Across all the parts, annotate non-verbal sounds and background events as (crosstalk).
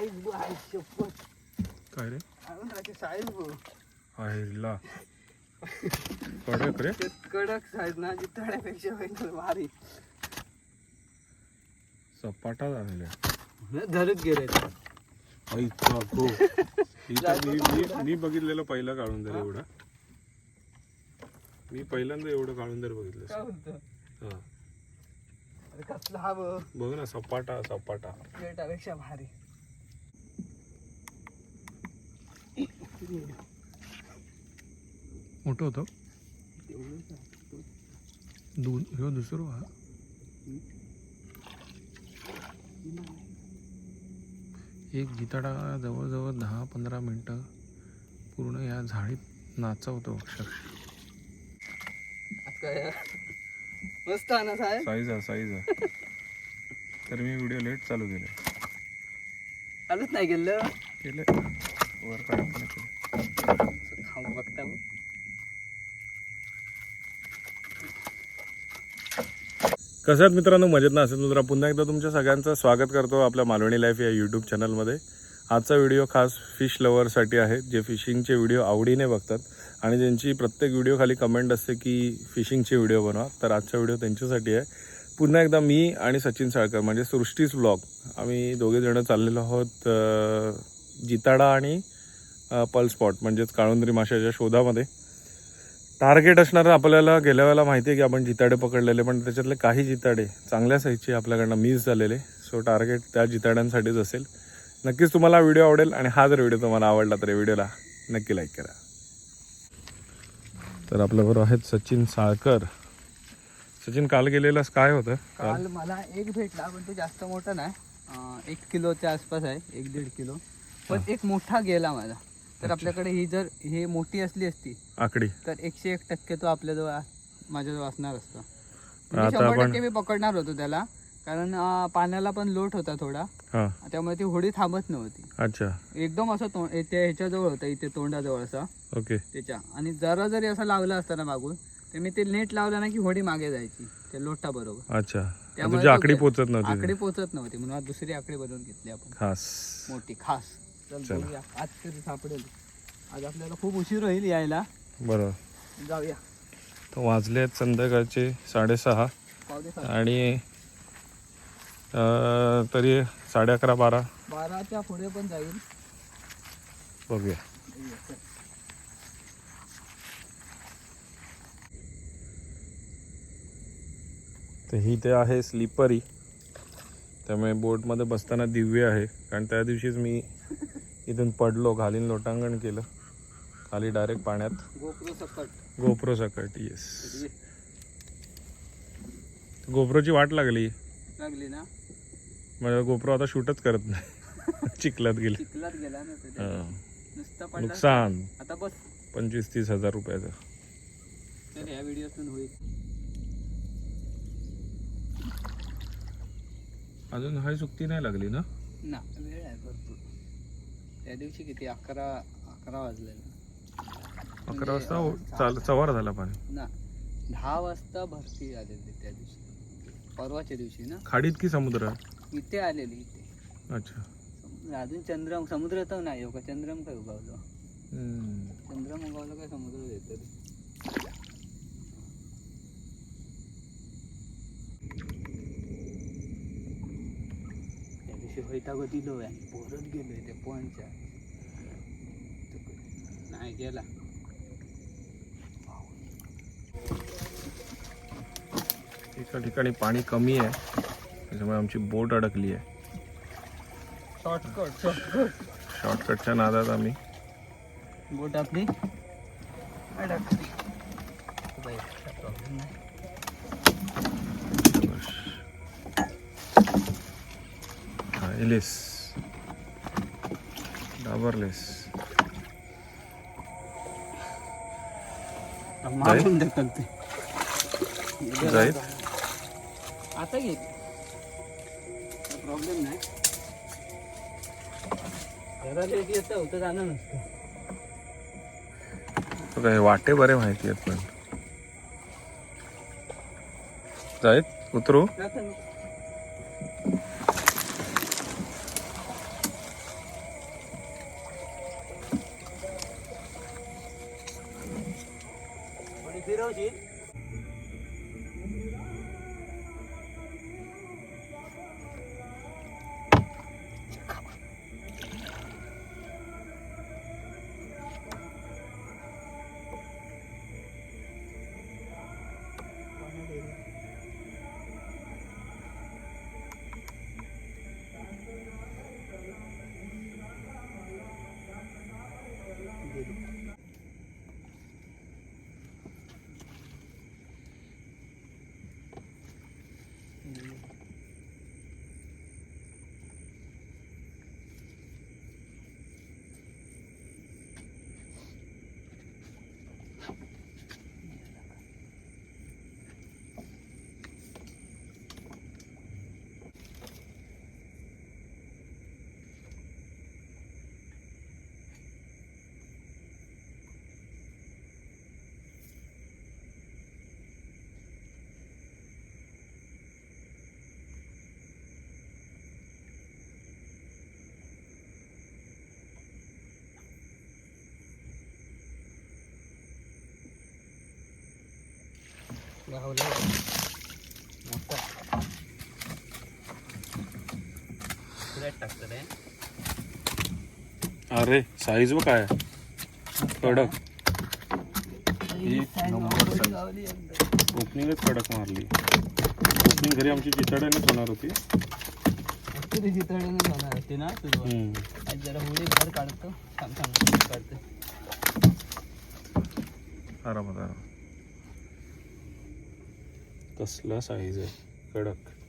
Size बघ आहे शपथ. काय रे? अरुणाची साईज बघ. आईला. कडक रे. ते कडक साईज ना जितड्यापेक्षा होईल भारी. सपाटा झालेला धरत गेले ऐका गो इथं मी मी मी बघितलेलं पहिलं काढून दर एवढं. मी पहिल्यांदा एवढं काढून दर बघितलं काय हा. अरे कसला हा बघ. बघ ना सपाटा सपाटा. प्लेटापेक्षा भारी. मोठं होतं. दोन ह्यो दुसरं हा एक गिताडा जवळजवळ दहा पंधरा मिनटं पूर्ण या झाडीत नाचवतो अक्षरशः काय मस्त आहे ना साहेब? साईज आहे साईज आहे. तर मी व्हिडिओ लेट चालू केले चालूच नाही गेलं. केले वर काढा पण केले खाऊ कसं आहेत मित्रांनो? मजेत ना? असेल मित्रा पुन्हा एकदा तुमच्या सगळ्यांचं स्वागत करतो आपल्या मालवणी लाईफ या यूट्यूब चॅनलमध्ये आजचा व्हिडिओ खास फिश लवरसाठी आहे जे फिशिंगचे व्हिडिओ आवडीने बघतात. आणि ज्यांची प्रत्येक व्हिडिओ खाली कमेंट असते की फिशिंगचे व्हिडिओ बनवा. तर आजचा व्हिडिओ त्यांच्यासाठी आहे. पुन्हा एकदा मी आणि सचिन साळकर म्हणजे सृष्टीच ब्लॉग आम्ही दोघे जण चाललेलो आहोत जिताडा आणि पल स्पॉट म्हणजेच काळुंद्री माशाच्या शोधामध्ये. टार्गेट असणार आपल्याला गेल्या वेळेला माहिती आहे की आपण जिताडे पकडलेले पण त्याच्यातले काही जिताडे चांगल्या साईजचे आपल्याकडनं मिस झालेले. सो टार्गेट त्या जिताड्यांसाठीच असेल. नक्कीच तुम्हाला व्हिडिओ आवडेल आणि हा जर व्हिडिओ तुम्हाला आवडला तर व्हिडिओला नक्की लाईक करा. तर आपल्याबरोबर आहेत सचिन साळकर. सचिन काल गेलेलास काय होतं? काल मला एक भेटला पण तो जास्त मोठा नाही. एक किलोच्या आसपास आहे एक दीड किलो. पण एक मोठा गेला माझा तर आपल्याकडे ही जर हे मोठी असली असती आकडी. तर एकशे एक टक्के तो आपल्याजवळ माझ्याजवळ असणार असतो. म्हणजे शंभर टक्के मी पकडणार होतो त्याला कारण पाण्याला पण लोट होता थोडा. हां. त्यामुळे ती होडी थांबत नव्हती. अच्छा. एकदम असं ह्याच्याजवळ होता इथे तोंडाजवळ असा. ओके. त्याच्या. आणि जरा जरी असं लावलं असतं ना मागून तर मी ते नेट लावलं ना की होडी मागे जायची त्या लोटा बरोबर अच्छा त्यामुळे आकडी पोचत नव्हती. आकडे पोचत नव्हती म्हणून दुसरी आकडे बनवून घेतली आपण. खास. मोठी खास. चल चला. बघूया. आज तरी सापडेल. आज आपल्याला खूप उशीर होईल यायला. बरोबर. जाऊया. तर वाजले आहेत संध्याकाळचे साडेसहा. पावणे सात. आणि अं, तरी साडे अकरा बारा. बाराच्या पुढे पण जाईल. बघूया. तर ही ते आहे स्लिपरी. त्यामुळे बोटमध्ये बसताना दिव्य आहे. कारण त्या दिवशीच मी इथून पडलो घालीन लोटांगण केलं. खाली डायरेक्ट पाण्यात. गोप्रो सकट. गोप्रो सकट येस गोप्रोची वाट लागली. लागली ना? गोप्रो आता शूटच करत नाही. (laughs) चिखलात गेली. चिखलात गेला ना ते हां. नुसता पडला. नुकसान. आता बस. पंचवीस तीस हजार रुपयाचं. व्हिडिओतून होईल. अजून हाय सुट्टी नाही लागली ना? ना वेळ आहे भरपूर. त्या दिवशी किती? अकरा अकरा वाजलेला. अकरा वाजता म्हणजे, चाल सवार झाला पाणी. ना. दहा वाजता भरती आलेली त्या दिवशी. परवाच्या दिवशी ना. खाडीत की समुद्र? इथे आलेली इथे. अच्छा. अजून चंद्र समुद्र तर नाही हो का चंद्रम काय उगवलं? हम्म. चंद्रम उगवलं काय समुद्र येतो त्या दिवशी वैतागो दिलो आहे. पोरत गेलोय ते पॉईंटच्या नाही गेला. एका ठिकाणी पाणी कमी आहे. त्याच्यामुळे आमची बोट अडकली आहे. शॉर्टकट शॉर्टकट शॉर्टकटच्या नादात आम्ही. बोट आपली अडकली. हा, इलिस डाबरलेस मारून ढकलते. जाईल? आता घे. प्रॉब्लेम नाही. येतं होतं जाणं नसतं. तो काय वाटे बरे माहिती आहेत पण. जाईत उतरू? जातं ना. मोठा. अरे साईज बघ काय. कडक. एक नंबर ओपनिंगच कडक मारली. ओपनिंग घरी आमची चितड्यानेच होणार होती. तरी जाणार होती ना तुझं. आज जरा होळी बाहेर काढतो. आरामात आरामात. कसला साईज आहे? कडक.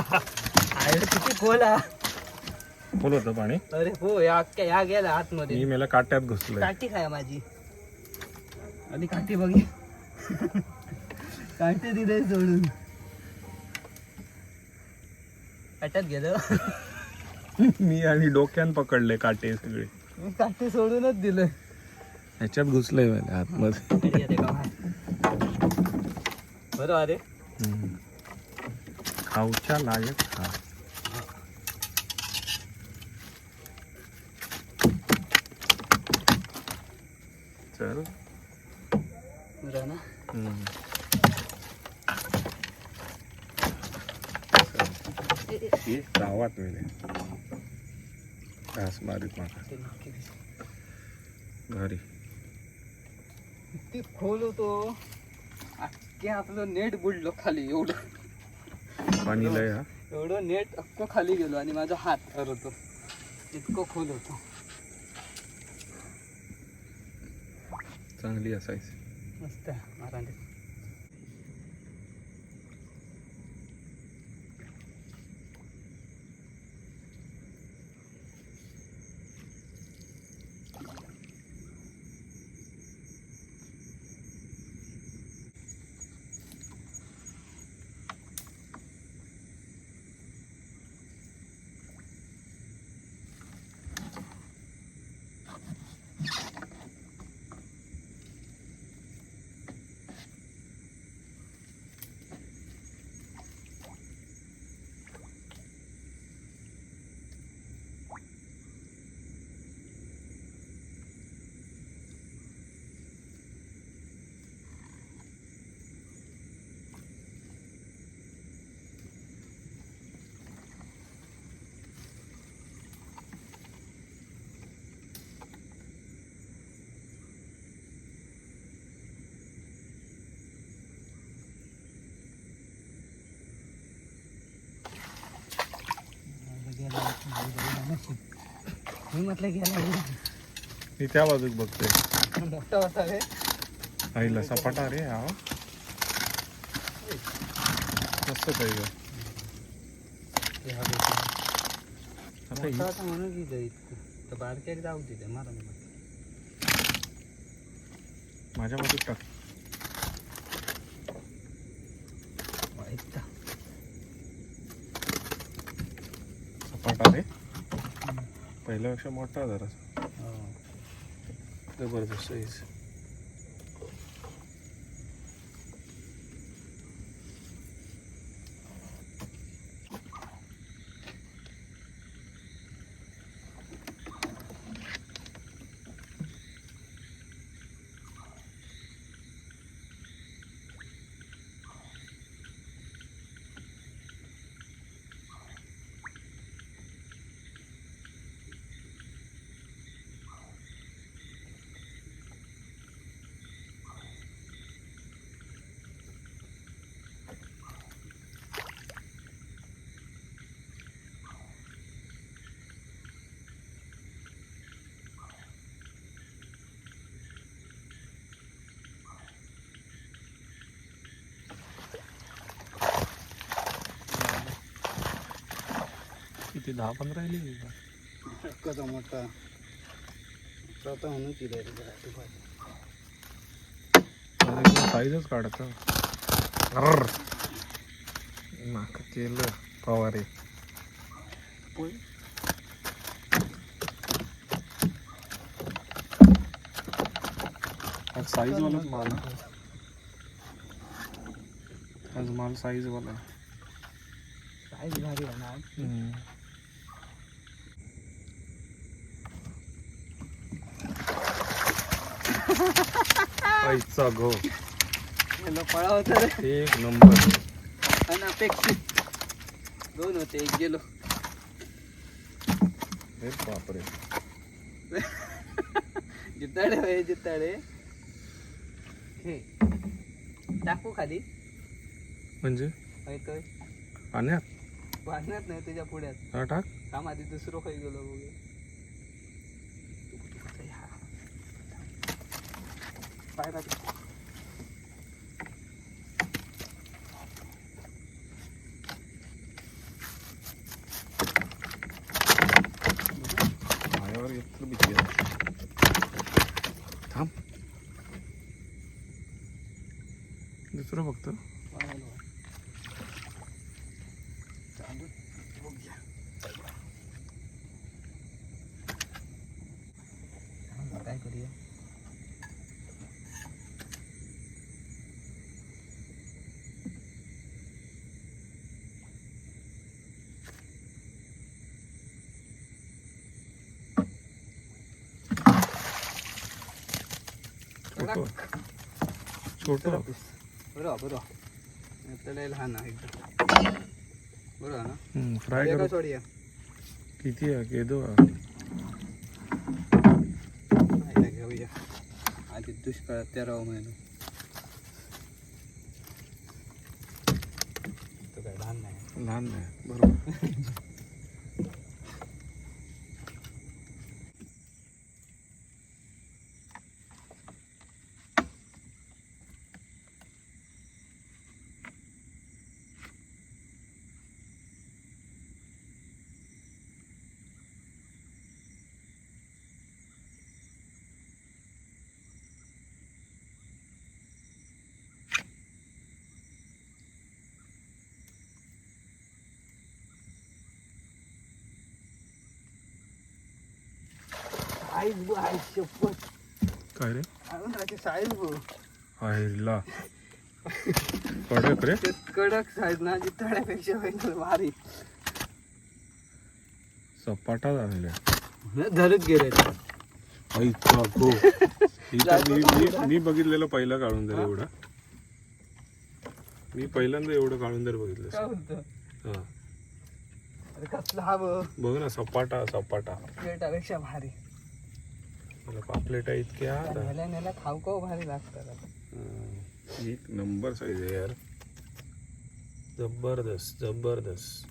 अरे किती खोल हा. फुल होतं पाणी. अरे हो या अख्ख्या या गेला आतमध्ये. मी मेला काट्यात घुसलोय. काठी खाय माझी. आणि काठी बघी. काठी दिले सोडून. काट्यात गेलं. मी आणि डोक्यान पकडले काटे सगळे. मी काठी सोडूनच दिलं ह्याच्यात घुसलंय मला आतमध्ये. बरं अरे. हम्म. खाऊच्या लायक खा. चल. गावात मिळे घास मारीत माका. घरी. खोल होतो. आपलं नेट बुडलो खाली एवढं. पाणी लय हा. एवढं नेट अख्खं खाली गेलो आणि माझा हात होतो इतकं खोल होतो. चांगली असायची मस्त आहे मारांडे. मी म्हटलं गेला मी त्या बाजूक बघतोय. मोठा होता रे आईला सपाटा रे हा मस्त. आता मोठा ही- होता म्हणून की जाईल तर बारक्याला जाऊ तिथे मारा मला माझ्या बाजूत टाक. सपाटा रे. पहिल्यापेक्षा मोठा जरा. जबरदस्त साईज किती दहा पंधरा येईल कसा मोठा. स्वतः म्हणून केलं साईजच काढत नाक केलं फवारे. आज साईज वालाच माल. आज माल साईज वाला. साईज भारी आहे आईचा गो पळा होता रे एक नंबर. अनपेक्षित दोन होते एक गेलो. हे बापरे. (laughs) जिताडे होय जिताडे. हे. टाकू खाली. म्हणजे? ऐकतोय पाण्यात? वाढण्यात नाही त्याच्या पुढ्यात. हा टाक. काम आधी दुसरं काही गेलो बघू. पाय टाक. पायावर घेतलं भीती आहे. थांब दुसरं छोटं. छोटं. बरोबर तडे लहान आहे एकदम. बरोबर ना? फ्राय करू? सोडूया किती आहे? खायला घेऊया. आधी दुष्काळात तेरावा महिना लहान नाही. लहान नाही. बरोबर. (laughs) साईज बघ आई शपथ. काय रे? अजून त्याची साईज बघ. कडक रे. ते कडक साईज ना जितड्यापेक्षा होईल भारी. सपाटा झालेला धरत गेले आईचा गो मी मी- मी बघितलेलं पहिलं काढून दर एवढं. मी पहिल्यांदा एवढं काढून दर काय बघितलं हा. अरे कसला हा बघ. बघ ना सपाटा सपाटा. प्लेटापेक्षा भारी. मला पापलेटा इतक्या खाऊ खाऊ भारी लागतात हा. एक नंबर साईज आहे यार. जबरदस्त जबरदस्त.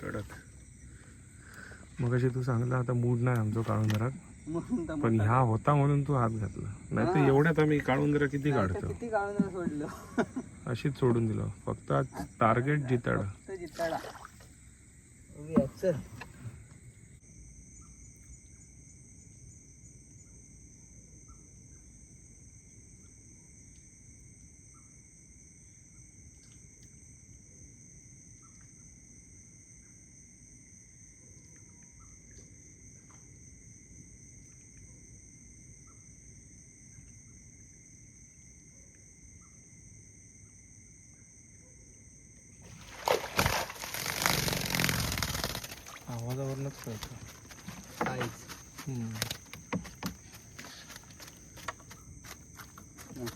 कडक मग तू सांगला आता मूड नाही आमचं काढून जरा म्हणून तर पण. ह्या होता म्हणून तू हात घातला. नाही तर हा. एवढ्यात आम्ही काढून जरा किती काढतो? किती काढून सोडलं. अशीच सोडून दिलं. फक्त आज टार्गेट जिताड. जिताडा. चल.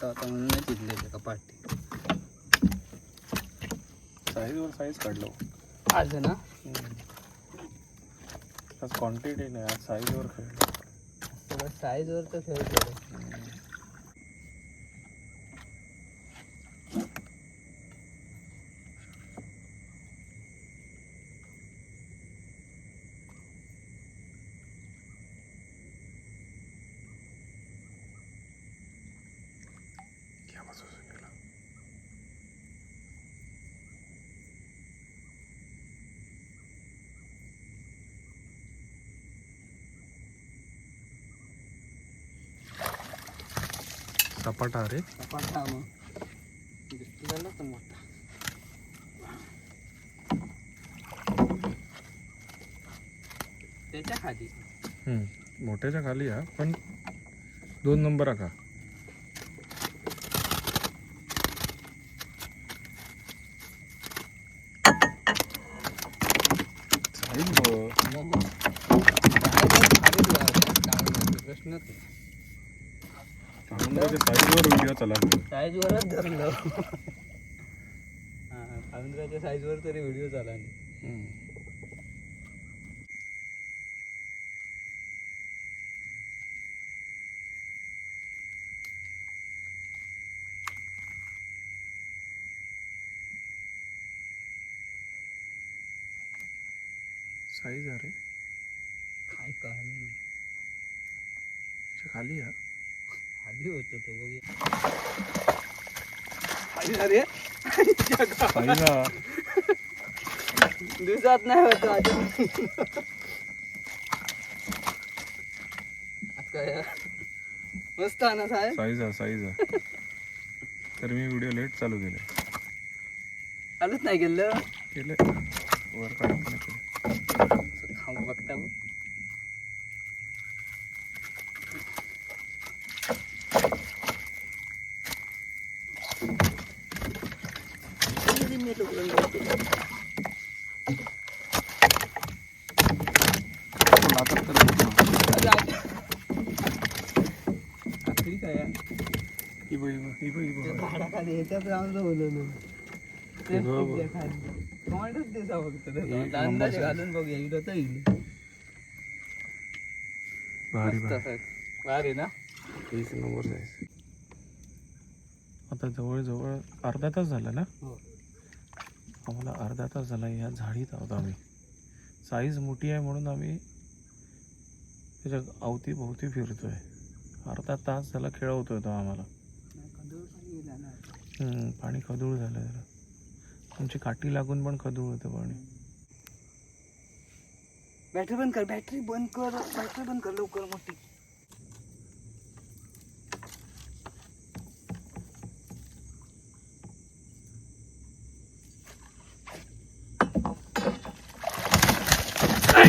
मोठा होता म्हणूनच इथले कपाट साईजवर साईज काढलो. आज ना? आज क्वांटिटी नाही आज साईजवर खेळलो. साईजवर तर खेळतो सपाटा रे. कपाट मग. झाला पण मोठा. त्याच्याखाली. हम्म. मोठ्याच्या खाली हा पण दोन नंबर का साईज बघ प्रश्नच काळुंदराच्या साईजवर व्हिडिओ चला. साईजवरच धरलं. हा काळुंदराच्या साईजवर तरी व्हिडिओ चाला साईज अरे काय कळलं? खाली हा खाली होतो तो बघूया अरे साईज दिवसात नाही होत मस्त आहे ना साहेब? साईज हा साईज हा तर मी व्हिडिओ लेट चालू केले चालूच नाही गेलं केले वर केले. खाऊ बघता मग. अरे आ- आखरी काय आहे? ही बघ, ही बघ, ही बघ, ही त्या बघ. झाडाखाली याच्यात राहून बोलवलं बघ, बघ. टोमॅटोच दिसा फक्त त्याचा. एक अंदाजे नंबर घालून बघूया इकडं तर येईल. भारी मस्त भारी आहे. भारी ना? एक नंबर साईज आता जवळजवळ अर्धा तास झाला ना? हो. आम्हाला अर्धा तास झाला या झाडीत आहोत आम्ही. साईज मोठी आहे म्हणून आम्ही त्याच्या अवतीभोवती फिरतोय. अर्धा तास झाला खेळवतोय तो आम्हाला. पाणी खदूळ झालं जरा. आमची काठी लागून पण खदूळ होतं पाणी. बॅटरी बंद कर बॅटरी बंद कर बॅटरी बंद कर लवकर मोठी.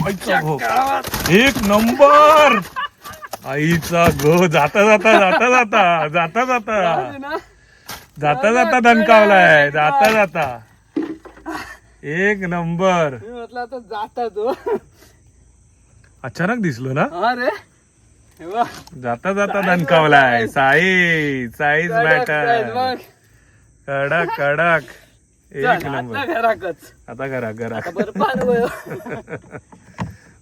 आईचा. एक नंबर. आईचा गो. जाता जाता जाता जाता जाता जाता. जाता जाता दणकावलाय जाता जाता. एक नंबर. मी म्हटलं आता जाता तो. अचानक दिसलो ना? हा रे हे बघ. जाता जाता दणकावलाय साईज साईज कडक मॅटर. कडक कडक. एक चल, नंबर. आता घराकच. आता करा करा आता बरं वय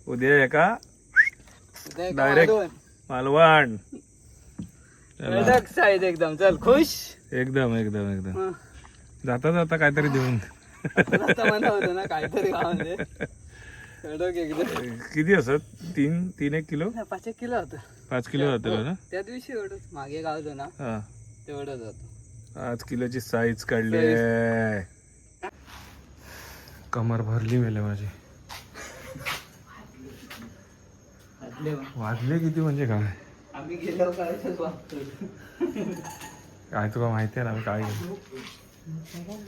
उद्या एका उद्या एका Direct. मालवण. मालवण. चला. कडक साईज एकदम. चल खुश? एकदम एकदम एकदम. जाता जाता काहीतरी देऊन. होतं ना काहीतरी कडक एकदम. किती असत तीन तीन एक किलो? नाही, पाच एक किलो होतं. पाच किलो जातं ना? त्या दिवशी एवढंच. मागे गावलो ना हा. तेवढंच होतं. पाच किलोची साईज काढली. आहे. कमर भरली मेले माझी. वाजले किती म्हणजे काय? आम्ही करायचंच वागतो काय तुला माहिती आहे ना आम्ही काय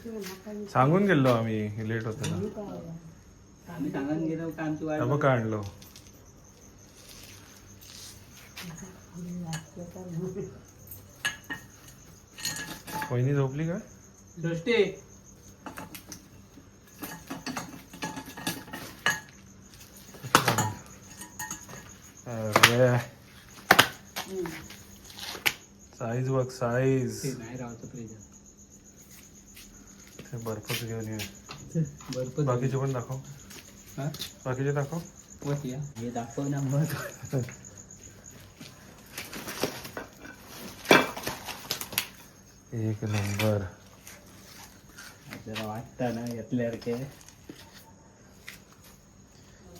केलं सांगून गेलो आम्ही लेट होतो ना. गेलो का काय आणलो वहिनी झोपली काय दृष्टी ये साईज बघ साईज ते नाही फ्रीज ते बर्फच घेऊन ये. भरपूर बाकीचे पण दाखव. हा? बाकीचे दाखव. वट या. हे दाखव ना मग. एक नंबर. जरा वाटतं ना घेतल्यासारखे.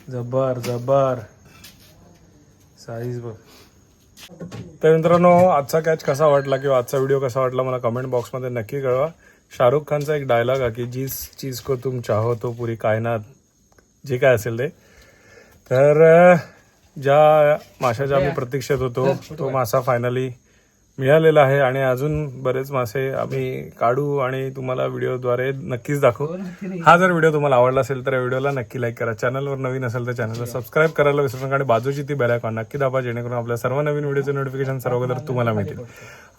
जबर जबर साईज बघ. तर मित्रांनो आजचा कॅच कसा वाटला किंवा आजचा व्हिडिओ कसा वाटला मला कमेंट बॉक्समध्ये नक्की कळवा. शाहरुख खानचा एक डायलॉग आहे की जिस चीज को तुम चाहो तो पुरी कायनात जे काय असेल ते. तर ज्या माशाच्या आम्ही प्रतीक्षेत होतो तो मासा फायनली मिळालेला आहे आणि अजून बरेच मासे आम्ही काढू आणि तुम्हाला व्हिडिओद्वारे नक्कीच दाखवू. हा जर व्हिडिओ तुम्हाला आवडला असेल तर या व्हिडिओला नक्की लाईक करा. चॅनलवर नवीन असेल तर चॅनलला सबस्क्राईब करायला विसरू नका आणि बाजूची ती बेल आयकॉन नक्की दाबा जेणेकरून आपल्या सर्व नवीन व्हिडिओचे नोटिफिकेशन सर्व अगोदर तुम्हाला मिळतील.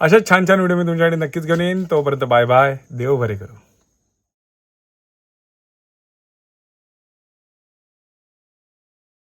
अशाच छान छान व्हिडिओ मी तुमच्याकडे नक्कीच घेऊन येईन. तोपर्यंत बाय बाय देव भरे करू.